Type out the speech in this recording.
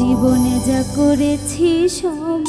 জীবনে যা করেছি সব